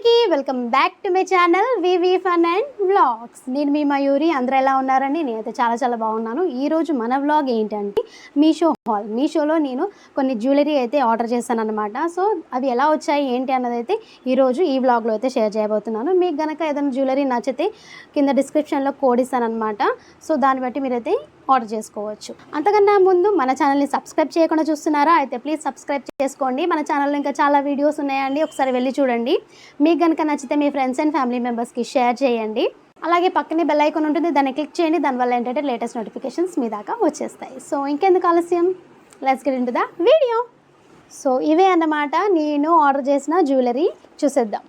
అందరికీ welcome back to my channel VV fun and vlogs. నేను మీ మయూరి అందరూ ఎలా ఉన్నారండి? నేనైతే చాలా చాలా బాగున్నాను. ఈరోజు మన వ్లాగ్ ఏంటంటే మీషో హాల్ మీషోలో నేను కొన్ని జ్యువెలరీ అయితే ఆర్డర్ చేశాను అనమాట సో అవి ఎలా వచ్చాయి ఏంటి అన్నది అయితే ఈరోజు ఈ వ్లాగ్లో అయితే షేర్ చేయబోతున్నాను. మీకు కనుక ఏదైనా జ్యువెలరీ నచ్చితే కింద డిస్క్రిప్షన్లో కోడ్ ఇస్తానమాట సో దాన్ని బట్టి మీరైతే ఆర్డర్ చేసుకోవచ్చు. అంతకన్నా ముందు మన ఛానల్ని సబ్స్క్రైబ్ చేయకుండా చూస్తున్నారా? అయితే ప్లీజ్ సబ్స్క్రైబ్ చేసుకోండి. మన ఛానల్లో ఇంకా చాలా వీడియోస్ ఉన్నాయండి. ఒకసారి వెళ్ళి చూడండి. మీకు కనుక నచ్చితే మీ ఫ్రెండ్స్ అండ్ ఫ్యామిలీ మెంబర్స్కి షేర్ చేయండి. అలాగే పక్కనే బెల్ ఐకాన్ ఉంటుంది. దాన్ని క్లిక్ చేయండి. దానివల్ల ఏంటంటే లేటెస్ట్ నోటిఫికేషన్స్ మీ దాకా వచ్చేస్తాయి. సో ఇంకెందుకు ఆలస్యం? Let's get into the video so ఇవే అన్నమాట నేను ఆర్డర్ చేసిన జ్యువెలరీ చూసేద్దాం.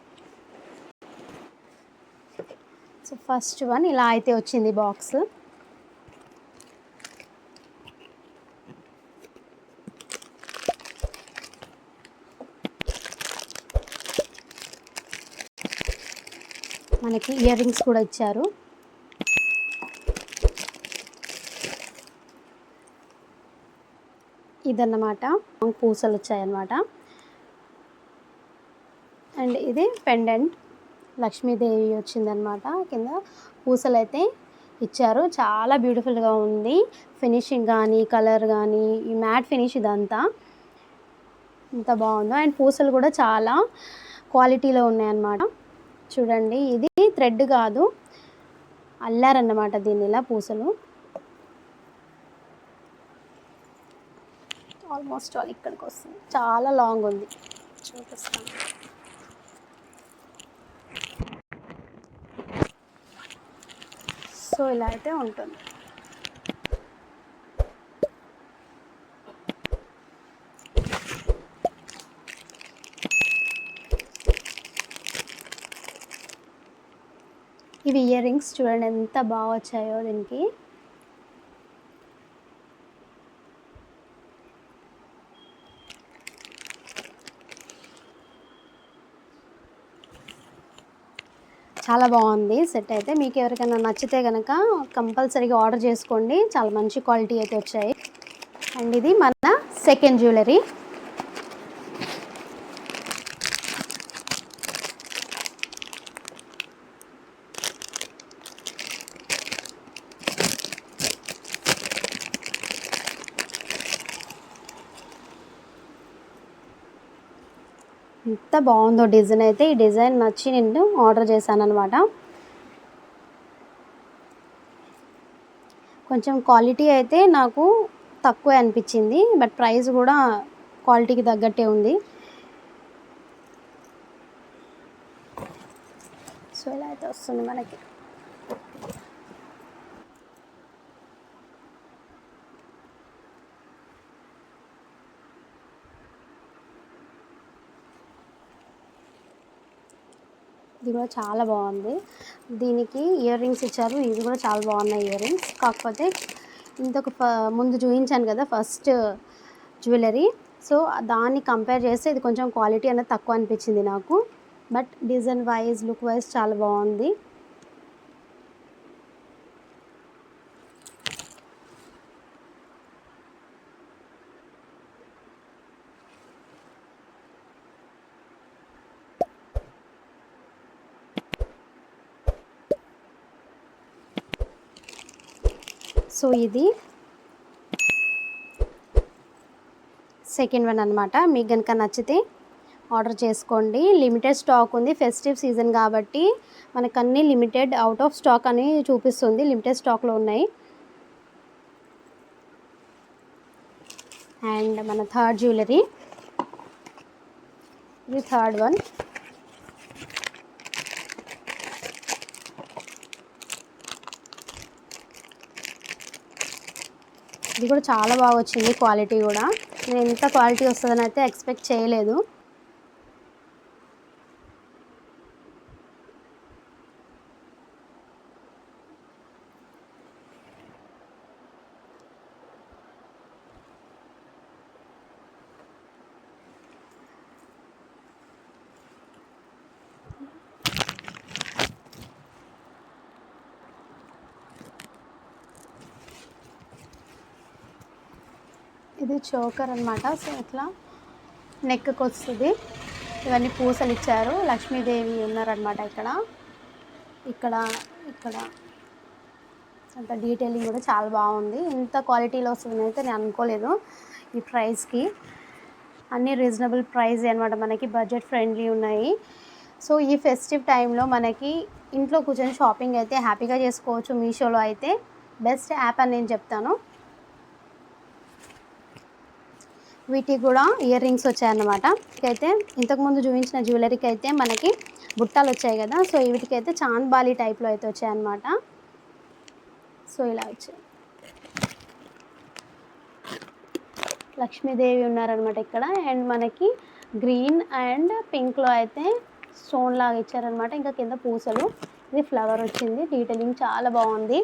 సో ఫస్ట్ వన్ ఇలా అయితే వచ్చింది బాక్స్ మనకి ఇయర్ రింగ్స్ కూడా ఇచ్చారు. ఇదన్నమాట. పూసలు వచ్చాయన్నమాట. అండ్ ఇది పెండెంట్. లక్ష్మీదేవి వచ్చిందనమాట కింద పూసలు అయితే ఇచ్చారు. చాలా బ్యూటిఫుల్గా ఉంది. ఫినిషింగ్ కానీ కలర్ కానీ ఈ మ్యాట్ ఫినిష్ ఇదంతా. ఇంత బాగుందో. అండ్ పూసలు కూడా చాలా క్వాలిటీలో ఉన్నాయన్నమాట. చూడండి ఇది థ్రెడ్ కాదు. అల్లారన్నమాట దీన్ని ఇలా పూసలు. ఆల్మోస్ట్ ఆల్ ఇక్కడికి వస్తుంది. చాలా లాంగ్ ఉంది. చూపిస్తాను. సో ఇలా అయితే ఉంటుంది. ఇవి ఇయర్ రింగ్స్ చూడండి ఎంత బాగా వచ్చాయో దీనికి. చాలా బాగుంది సెట్ అయితే. మీకు ఎవరికైనా నచ్చితే కనుక కంపల్సరీగా ఆర్డర్ చేసుకోండి. చాలా మంచి క్వాలిటీ అయితే వచ్చాయి. అండ్ ఇది మన సెకండ్ జ్యువెలరీ. ఎంత బాగుందో డిజైన్ అయితే ఈ డిజైన్ నచ్చి నేను ఆర్డర్ చేశాను అనమాట కొంచెం క్వాలిటీ అయితే నాకు తక్కువే అనిపించింది బట్ ప్రైస్ కూడా క్వాలిటీకి తగ్గట్టే ఉంది. సో ఇలా అయితే వస్తుంది మనకి. ఇది కూడా చాలా బాగుంది. దీనికి ఇయర్ రింగ్స్ ఇచ్చారు. ఇవి కూడా చాలా బాగున్నాయి ఇయర్ రింగ్స్ కాకపోతే ఇంతకు ముందు చూపించాను కదా ఫస్ట్ జ్యువెలరీ సో దాన్ని కంపేర్ చేస్తే ఇది కొంచెం క్వాలిటీ అనేది తక్కువ అనిపించింది నాకు. But design wise look wise చాలా బాగుంది. సో ఇది సెకండ్ వన్ అనమాట మీకు కనుక నచ్చితే ఆర్డర్ చేసుకోండి. లిమిటెడ్ స్టాక్ ఉంది. ఫెస్టివ్ సీజన్ కాబట్టి మనకు అన్ని లిమిటెడ్ అవుట్ ఆఫ్ స్టాక్ అని చూపిస్తుంది. లిమిటెడ్ స్టాక్లో ఉన్నాయి. అండ్ మన థర్డ్ జ్యువెలరీ ఇది థర్డ్ వన్ ఇది కూడా చాలా బాగా వచ్చింది క్వాలిటీ కూడా. నేను ఎంత క్వాలిటీ వస్తుందని అయితే ఎక్స్పెక్ట్ చేయలేదు. ఇది చోకర్ అనమాట సో ఇట్లా నెక్కి వస్తుంది ఇవన్నీ పూసలు ఇచ్చారు లక్ష్మీదేవి ఉన్నారనమాట ఇక్కడ. ఇక్కడ ఇక్కడ. అంత డీటెయిలింగ్ కూడా చాలా బాగుంది. ఇంత క్వాలిటీలో వస్తుందని అయితే నేను అనుకోలేదు ఈ ప్రైస్కి అన్నీ రీజనబుల్ ప్రైస్ అనమాట మనకి. బడ్జెట్ ఫ్రెండ్లీ ఉన్నాయి. సో ఈ ఫెస్టివ్ టైంలో మనకి ఇంట్లో కూర్చొని షాపింగ్ అయితే హ్యాపీగా చేసుకోవచ్చు మీషోలో అయితే. బెస్ట్ యాప్ అని నేను చెప్తాను. వీటికి కూడా ఇయర్ రింగ్స్ వచ్చాయన్నమాట. అయితే ఇంతకుముందు చూపించిన జ్యువెలరీకి అయితే మనకి బుట్టాలు వచ్చాయి కదా. సో వీటికి అయితే చాంద్ బాలి టైప్లో అయితే వచ్చాయన్నమాట. సో ఇలా వచ్చాయి. లక్ష్మీదేవి ఉన్నారనమాట ఇక్కడ. అండ్ మనకి గ్రీన్ అండ్ పింక్లో అయితే స్టోన్ లాగా ఇచ్చారనమాట ఇంకా కింద పూసలు. ఇది ఫ్లవర్ వచ్చింది. డీటెయిలింగ్ చాలా బాగుంది.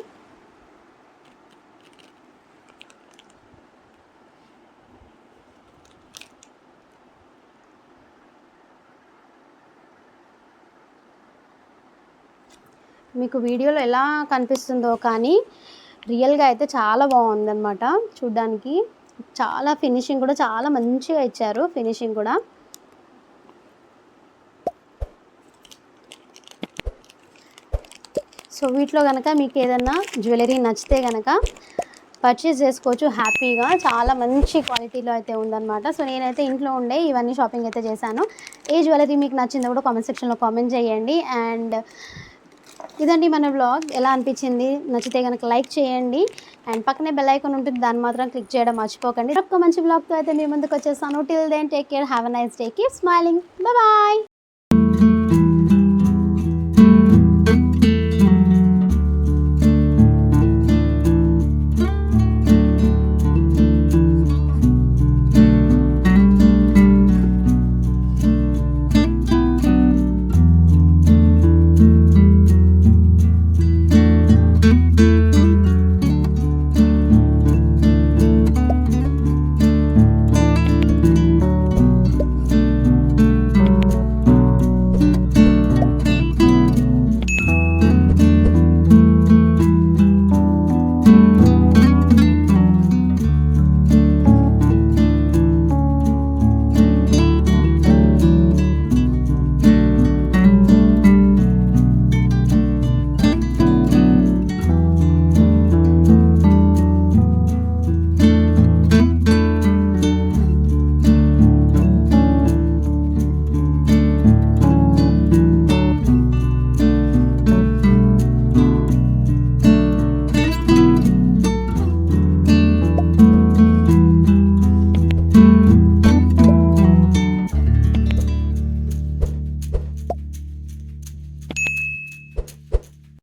మీకు వీడియోలో ఎలా కనిపిస్తుందో కానీ రియల్గా అయితే చాలా బాగుందన్నమాట చూడ్డానికి. చాలా ఫినిషింగ్ కూడా చాలా మంచిగా ఇచ్చారు ఫినిషింగ్ కూడా. సో వీటిలో కనుక మీకు ఏదన్నా జ్యువెలరీ నచ్చితే కనుక పర్చేస్ చేసుకోవచ్చు హ్యాపీగా. చాలా మంచి క్వాలిటీలో అయితే ఉందన్నమాట. సో నేనైతే ఇంట్లో ఉండే ఇవన్నీ షాపింగ్ అయితే చేశాను. ఏ జ్యువెలరీ మీకు నచ్చిందో కూడా కామెంట్ సెక్షన్లో కామెంట్ చేయండి. అండ్ ఇదండి మన బ్లాగ్ ఎలా అనిపించింది? నచ్చితే కనుక లైక్ చేయండి. అండ్ పక్కనే బెల్ ఐకాన్ ఉంటుంది. దాన్ని మాత్రం క్లిక్ చేయడం మర్చిపోకండి. ఒక మంచి బ్లాగ్తో అయితే మీ ముందుకు వచ్చేస్తాను. Till then take care have a nice day keep smiling bye